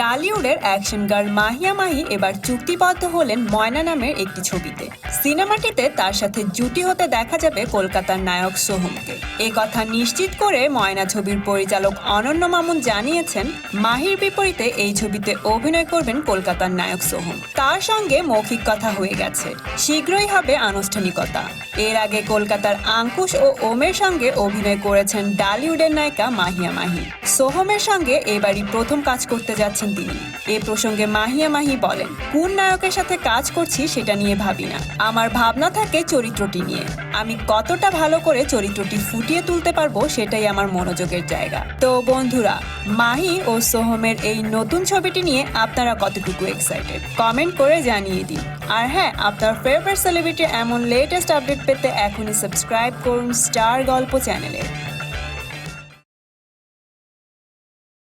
ডালিউডের action girl Mahiya Mahi এবার চুক্তিবদ্ধ হলেন ময়না নামের একটি ছবিতে। সিনেমাটিতে তার সাথে জুটি হতে দেখা যাবে কলকাতার নায়ক সোহমকে। এ কথা নিশ্চিত করে ময়না ছবির পরিচালক অনন্য মামুন জানিয়েছেন, মাহির বিপরীতে এই ছবিতে অভিনয় করবেন কলকাতার নায়ক সোহম। তার সঙ্গে মৌখিক কথা হয়ে গেছে। শীঘ্রই হবে আনুষ্ঠানিকতা। এর আগে কলকাতার আঙ্কুশ ও ওমের সঙ্গে অভিনয় করেছেন ডালিউডের নায়িকা মাহিয়া মাহি। সোহমের সঙ্গে এবারই প্রথম কাজ করতে যাচ্ছেন তিনি এ প্রসঙ্গে মাহিয়া মাহি বলেন, কোন নায়কের সাথে কাজ করছি সেটা নিয়ে ভাবি না। আমার ভাবনা থাকে চরিত্রটি নিয়ে। আমি কতটা ভালো করে চরিত্রটি ফুটিয়ে তুলতে পারব সেটাই আমার মনোযোগের জায়গা। তো বন্ধুরা, মাহি ও সোহমের এই নতুন ছবিটি নিয়ে আপনারা কতটুকু এক্সাইটেড কমেন্ট করে জানিয়ে দিন। আর হ্যাঁ আপনার ফেভারিট সেলিব্রিটি এমন লেটেস্ট আপডেট পেতে এখনই সাবস্ক্রাইব করুন স্টার গল্প চ্যানেলে